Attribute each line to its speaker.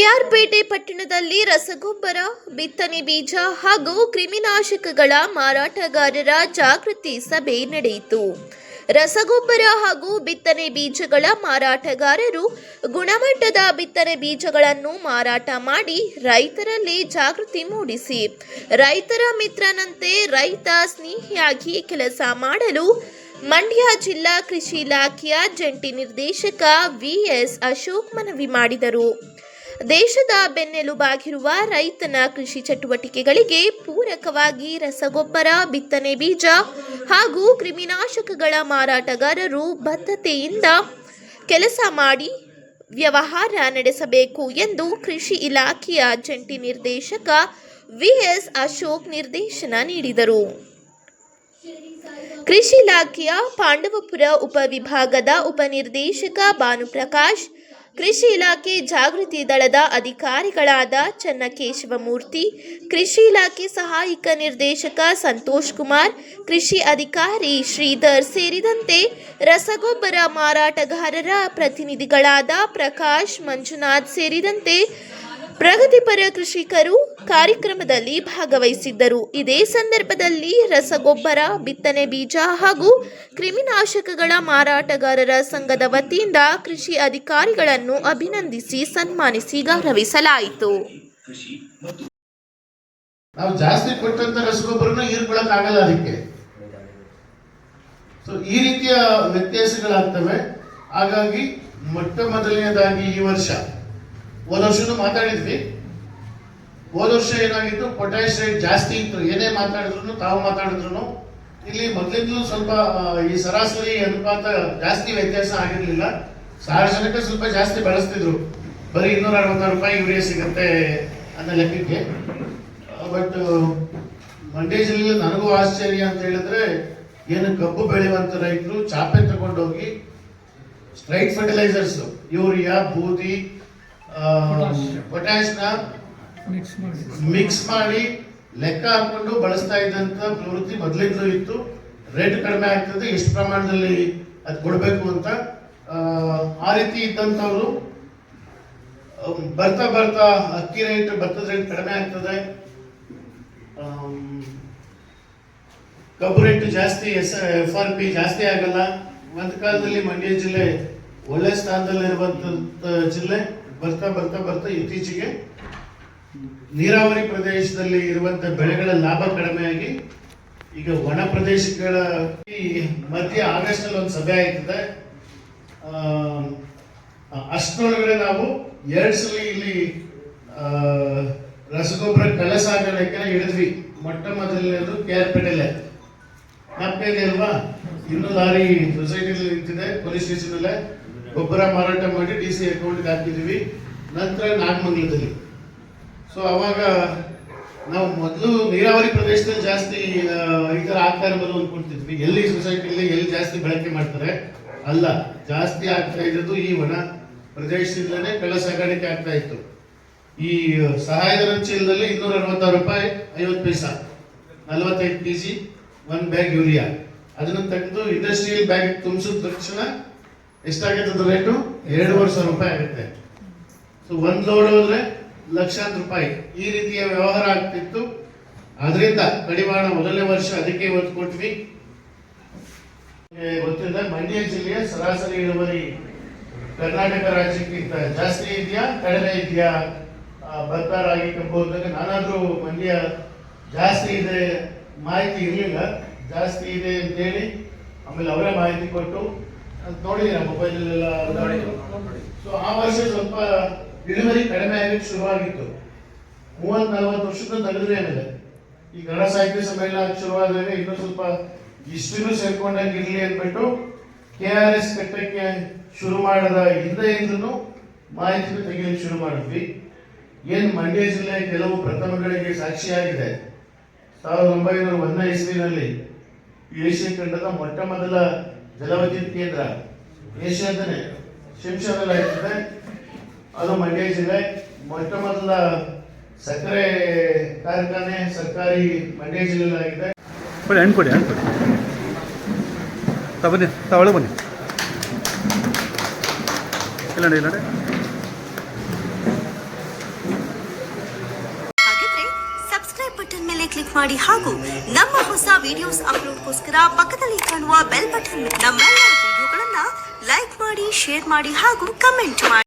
Speaker 1: ಕೆಆರ್ಪೇಟೆ ಪಟ್ಟಣದಲ್ಲಿ ರಸಗೊಬ್ಬರ, ಬಿತ್ತನೆ ಬೀಜ ಹಾಗೂ ಕ್ರಿಮಿನಾಶಕಗಳ ಮಾರಾಟಗಾರರ ಜಾಗೃತಿ ಸಭೆ ನಡೆಯಿತು. ರಸಗೊಬ್ಬರ ಹಾಗೂ ಬಿತ್ತನೆ ಬೀಜಗಳ ಮಾರಾಟಗಾರರು ಗುಣಮಟ್ಟದ ಬಿತ್ತನೆ ಬೀಜಗಳನ್ನು ಮಾರಾಟ ಮಾಡಿ ರೈತರಲ್ಲಿ ಜಾಗೃತಿ ಮೂಡಿಸಿ. ರೈತರ ಮಿತ್ರನಂತೆ ರೈತ ಸ್ನೇಹಿಯಾಗಿ ಕೆಲಸ ಮಾಡಲು ಮಂಡ್ಯ ಜಿಲ್ಲಾ ಕೃಷಿ ಇಲಾಖೆಯ ಜಂಟಿ ನಿರ್ದೇಶಕ ವಿಎಸ್ ಅಶೋಕ್ ಮನವಿ ಮಾಡಿದರು. ದೇಶದ ಬೆನ್ನೆಲುಬಾಗಿರುವ ರೈತನ ಕೃಷಿ ಚಟುವಟಿಕೆಗಳಿಗೆ ಪೂರಕವಾಗಿ ರಸಗೊಬ್ಬರ, ಬಿತ್ತನೆ ಬೀಜ ಹಾಗೂ ಕ್ರಿಮಿನಾಶಕಗಳ ಮಾರಾಟಗಾರರು ಬದ್ಧತೆಯಿಂದ ಕೆಲಸ ಮಾಡಿ ವ್ಯವಹಾರ ನಡೆಸಬೇಕು ಎಂದು ಕೃಷಿ ಇಲಾಖೆಯ ಜಂಟಿ ನಿರ್ದೇಶಕ ವಿಎಸ್ ಅಶೋಕ್ ನಿರ್ದೇಶನ ನೀಡಿದರು. ಕೃಷಿ ಇಲಾಖೆಯ ಪಾಂಡವಪುರ ಉಪವಿಭಾಗದ ಉಪನಿರ್ದೇಶಕ ಭಾನುಪ್ರಕಾಶ್ ಕೃಷಿ ಇಲಾಖೆ ಜಾಗೃತಿ ದಳದ ಅಧಿಕಾರಿಗಳಾದ ಚನ್ನಕೇಶವಮೂರ್ತಿ, ಕೃಷಿ ಇಲಾಖೆ ಸಹಾಯಕ ನಿರ್ದೇಶಕ ಸಂತೋಷ್ ಕುಮಾರ್, ಕೃಷಿ ಅಧಿಕಾರಿ ಶ್ರೀಧರ್ ಸೇರಿದಂತೆ ರಸಗೊಬ್ಬರ ಮಾರಾಟಗಾರರ ಪ್ರತಿನಿಧಿಗಳಾದ ಪ್ರಕಾಶ್ ಮಂಜುನಾಥ್ ಸೇರಿದಂತೆ ಪ್ರಗತಿಪರ ಕೃಷಿಕರು ಕಾರ್ಯಕ್ರಮದಲ್ಲಿ ಭಾಗವಹಿಸಿದ್ದರು. ಇದೇ ಸಂದರ್ಭದಲ್ಲಿ ರಸಗೊಬ್ಬರ, ಬಿತ್ತನೆ ಬೀಜ ಹಾಗೂ ಕ್ರಿಮಿನಾಶಕಗಳ ಮಾರಾಟಗಾರರ ಸಂಘದ ವತಿಯಿಂದ ಕೃಷಿ ಅಧಿಕಾರಿಗಳನ್ನು ಅಭಿನಂದಿಸಿ ಸನ್ಮಾನಿಸಿ ಗೌರವಿಸಲಾಯಿತು.
Speaker 2: ನಾವು ಜಾಸ್ತಿ ಕೊಟ್ಟಂತ ರಸಗೊಬ್ಬರನ ಹೀರ್ಕೊಳಕ್ ಆಗಲ್ಲ ಅದಕ್ಕೆ. ಸೊ ಈ ರೀತಿಯ ವ್ಯತ್ಯಾಸಗಳಾಗ್ತವೆ. ಹಾಗಾಗಿ ಮೊಟ್ಟ ಮೊದಲನೇದಾಗಿ ಈ ವರ್ಷ. ಒಂದ್ ವರ್ಷನೂ ಮಾತಾಡಿದ್ವಿ. ಹೋದ ವರ್ಷ ಏನಾಗಿತ್ತು? ಪೊಟ್ಯಾಶ್ ರೇಟ್ ಜಾಸ್ತಿ ಇತ್ತು. ಏನೇ ಮಾತಾಡಿದ್ರು ತಾವು ಮಾತಾಡಿದ್ರು ಇಲ್ಲಿ ಮೊದಲಿಂದಲೂ ಸ್ವಲ್ಪ ಈ ಸರಾಸರಿ ಅನುಪಾತ ಜಾಸ್ತಿ ವ್ಯತ್ಯಾಸ ಆಗಿರಲಿಲ್ಲ. ಸಾರ್ವಜನಿಕ ಸ್ವಲ್ಪ ಜಾಸ್ತಿ ಬಳಸ್ತಿದ್ರು. ಬರೀ ಇನ್ನೂರ ಅರವತ್ತಾರು ರೂಪಾಯಿ ಯೂರಿಯಾ ಸಿಗುತ್ತೆ ಅನ್ನೋ ಲೆಕ್ಕಕ್ಕೆ. ಬಟ್ ಮಂಡ್ಯ ಜಿಲ್ಲೆಯಲ್ಲಿ ನನಗೂ ಆಶ್ಚರ್ಯ ಅಂತ ಹೇಳಿದ್ರೆ ಏನು ಕಬ್ಬು ಬೆಳೆಯುವಂಥ ರೈತರು ಚಾಪೆ ತಗೊಂಡೋಗಿ ಸ್ಟ್ರೈಟ್ ಫರ್ಟಿಲೈಸರ್ಸ್ ಯೂರಿಯಾ ಬೂದಿ ಪೊಟ್ಯಾಶ್ನ
Speaker 3: ಮಿಕ್ಸ್ ಮಾಡಿ.
Speaker 2: ಲೆಕ್ಕ ಹಾಕೊಂಡು ಬಳಸ್ತಾ ಇದ್ದಂತ ಪ್ರವೃತ್ತಿ ಮೊದಲಿಂದಲೂ ಇತ್ತು. ರೇಟ್ ಕಡಿಮೆ ಆಗ್ತದೆ ಎಷ್ಟು ಪ್ರಮಾಣದಲ್ಲಿ ಅದು ಕೊಡಬೇಕು ಅಂತ. ಆ, ರೀತಿ ಇದ್ದಂಥವ್ರು ಬರ್ತಾ ಬರ್ತಾ ಅಕ್ಕಿ ರೇಟ್ ಭತ್ತದ ರೇಟ್ ಕಡಿಮೆ ಆಗ್ತದೆ. ಕಬ್ಬು ರೇಟ್ ಜಾಸ್ತಿ ಎಸ್ ಎಫ್ ಆರ್ ಪಿ ಜಾಸ್ತಿ ಆಗಲ್ಲ. ಒಂದು ಕಾಲದಲ್ಲಿ ಮಂಡ್ಯ ಜಿಲ್ಲೆ ಒಳ್ಳೆ ಸ್ಥಾನದಲ್ಲಿರುವಂಥ ಜಿಲ್ಲೆ ಬರ್ತಾ ಬರ್ತಾ ಬರ್ತಾ ಇತ್ತೀಚೆಗೆ ನೀರಾವರಿ ಪ್ರದೇಶದಲ್ಲಿ ಇರುವಂತಹ ಬೆಳೆಗಳ ಲಾಭ ಕಡಿಮೆಯಾಗಿ ಈಗ ಒಣ ಪ್ರದೇಶಗಳ ಮಧ್ಯ ಆಗಸ್ಟ್ ಅಲ್ಲಿ ಒಂದು ಸಭೆ ಆಯ್ತದೆ. ಅಷ್ಟೊಳಗಡೆ ನಾವು ಎರಡ್ ಸಲ ಇಲ್ಲಿ ರಸಗೊಬ್ಬರ ರಸಗೊಬ್ಬರ ಕಳಸಾಗಣಕ್ಕೆ ಹಿಡಿದ್ವಿ. ಮೊಟ್ಟ ಮೊದಲನೇದು ಕೆ ಆರ್ ಪೇಟೆಲೆ ಜ್ಞಾಪಕ ಅಲ್ವಾ? ಇನ್ನೂ ಲಾರಿ ಸೊಸೈಟಿಲಿ ನಿಂತಿದೆ ಪೊಲೀಸ್ ಸ್ಟೇಷನ್ ಅಲ್ಲೇ. ಗೊಬ್ಬರ ಮಾರಾಟ ಮಾಡಿ ಡಿ ಸಿ ಅಕೌಂಟ್ಗೆ ಹಾಕಿದ್ವಿ. ನಂತರ ನಾಗಮಂಗಲದಲ್ಲಿ. ಸೊ ಅವಾಗ ನಾವು ಮೊದಲು ನೀರಾವರಿ ಪ್ರದೇಶದಲ್ಲಿ ಜಾಸ್ತಿ ಈ ತರ ಆಗ್ತಾ ಇರ್ಬೋದು ಅನ್ಕೊಂತಿದ್ವಿ ಎಲ್ಲಿ ಸೊಸೈಟಿಯಲ್ಲಿ ಎಲ್ಲಿ ಜಾಸ್ತಿ ಬಳಕೆ ಮಾಡ್ತಾರೆ? ಅಲ್ಲ, ಜಾಸ್ತಿ ಆಗ್ತಾ ಇದ್ದದ್ದು ಈ ಒಣ ಪ್ರದೇಶದಿಂದಲೇ ಕಳ್ಳ ಸಾಗಾಣಿಕೆ ಆಗ್ತಾ ಇತ್ತು. ಈ ಸಹಾಯಧನ ಚೀಲದಲ್ಲಿ ಇನ್ನೂರ ಅರವತ್ತಾರು ರೂಪಾಯಿ, ಐವತ್ತು ಪೈಸ, ನಲವತ್ತೈದು K G one bag urea. ಅದನ್ನು ತೆಗೆದು ಇಂಡಸ್ಟ್ರಿಯಲ್ ಬ್ಯಾಗ್ ತುಂಬಿಸಿದ ತಕ್ಷಣ ಎಷ್ಟಾಗುತ್ತೆ ರೇಟು ಎರಡೂವರೆ ಸಾವಿರ ರೂಪಾಯಿ ಆಗುತ್ತೆ. ಸೊ ಒಂದು ಲೋಡ್ ಹೋದ್ರೆ ಲಕ್ಷಾಂತರ ರೂಪಾಯಿ ಈ ರೀತಿಯ ವ್ಯವಹಾರ ಆಗ್ತಿತ್ತು. ಅದರಿಂದ ಕಡಿವಾಣ ಮೊದಲನೇ ವರ್ಷ ಅದಕ್ಕೆ ಒತ್ತು ಕೊಟ್ವಿ. ಗೊತ್ತಿಲ್ಲ ಮಂಡ್ಯ ಜಿಲ್ಲೆಯ ಸರಾಸರಿ ಇಳುವರಿ ಕರ್ನಾಟಕ ರಾಜ್ಯಕ್ಕಿಂತ ಜಾಸ್ತಿ ಇದೆಯಾ ಕಡಿಮೆ ಇದೆಯಾ? ಭತ್ತ ರಾಗಿ ಕಬ್ಬು ನಾನಾದ್ರೂ ಮಂಡ್ಯ ಜಾಸ್ತಿ ಇದೆ ಮಾಹಿತಿ ಇರಲಿಲ್ಲ. ಜಾಸ್ತಿ ಇದೆ ಅಂತೇಳಿ ಆಮೇಲೆ ಅವರೇ ಮಾಹಿತಿ ಕೊಟ್ಟು ಅದ್ ನೋಡಿದೀರ ಮೊಬೈಲಲ್ಲೆಲ್ಲ ಸೊ ಆ ವರ್ಷ ಸ್ವಲ್ಪ ಇಳುವರಿ ಕಡಿಮೆ ಆಗಲಿಕ್ಕೆ ಶುರುವಾಗಿತ್ತು. ಮೂವತ್ ನಲವತ್ತು ವರ್ಷದ ತೆಗೆದ್ರೆ ಏನಿದೆ? ಈ ಗಣ ಸಾಹಿತ್ಯ ಸಮ್ಮೇಳನ ಶುರುವಾದಾಗ ಇನ್ನೂ ಸ್ವಲ್ಪ ಇಷ್ಟನ್ನು ಸೇರ್ಕೊಂಡಂಗೆ ಇರಲಿ ಅಂದ್ಬಿಟ್ಟು ಕೆ ಆರ್ ಎಸ್ ಕಟ್ಟಕ್ಕೆ ಶುರು ಮಾಡದ ಹಿಂದೆಯಿಂದನು ಮಾಹಿತಿ ತೆಗೆಯಲಿಕ್ಕೆ ಶುರು ಮಾಡಿದ್ವಿ. ಏನು ಮಂಡ್ಯ ಜಿಲ್ಲೆ ಕೆಲವು ಪ್ರಥಮಗಳಿಗೆ ಸಾಕ್ಷಿಯಾಗಿದೆ. ಸಾವಿರದ ಒಂಬೈನೂರ ಒಂದನೇ ಇಸ್ವಿನಲ್ಲಿ ಏಷ್ಯಾ ಖಂಡದ ಮೊಟ್ಟ ಮೊದಲ ಜಲವಿದ್ಯುತ್ ಕೇಂದ್ರ. ಏಷ್ಯಾದನೇ ಶಿಂಷಾದಲ್ಲಿ ಆಯ್ತದೆ ಅದು ಮಂಡ್ಯ ಜಿಲ್ಲೆ ಮೊಟ್ಟ ಮೊದಲ ಸಕ್ಕರೆ ಕಾರ್ಖಾನೆ ಸರ್ಕಾರಿ ಮಂಡ್ಯ ಜಿಲ್ಲೆಯಲ್ಲಾಗಿದೆ
Speaker 3: ಕೊಡಿ ಹಣ್ಣು ಕೊಡಿ. ಹಣ್ಣು ಕೊಡಿ ತಗೊಬನ್ನಿ ತಗೊಳ್ಳಿ ಬನ್ನಿ. ಇಲ್ಲ ಇಲ್ಲ ಸಬ್ಸ್ಕ್ರೈಬ್ ಬಟನ್ ಮೇಲೆ
Speaker 4: ಕ್ಲಿಕ್ ಮಾಡಿ ಹಾಗೂ ನಮ್ಮ ಹೊಸ ವಿಡಿಯೋಸ್ ಅಪ್ಲೋಡ್ಗೋಸ್ಕರ ಪಕ್ಕದಲ್ಲಿ ಕಾಣುವ ಬೆಲ್ ಬಟನ್ ನಮ್ಮೆಲ್ಲ ವಿಡಿಯೋಗಳನ್ನು ಲೈಕ್ ಮಾಡಿ ಶೇರ್ ಮಾಡಿ ಹಾಗೂ ಕಮೆಂಟ್ ಮಾಡಿ.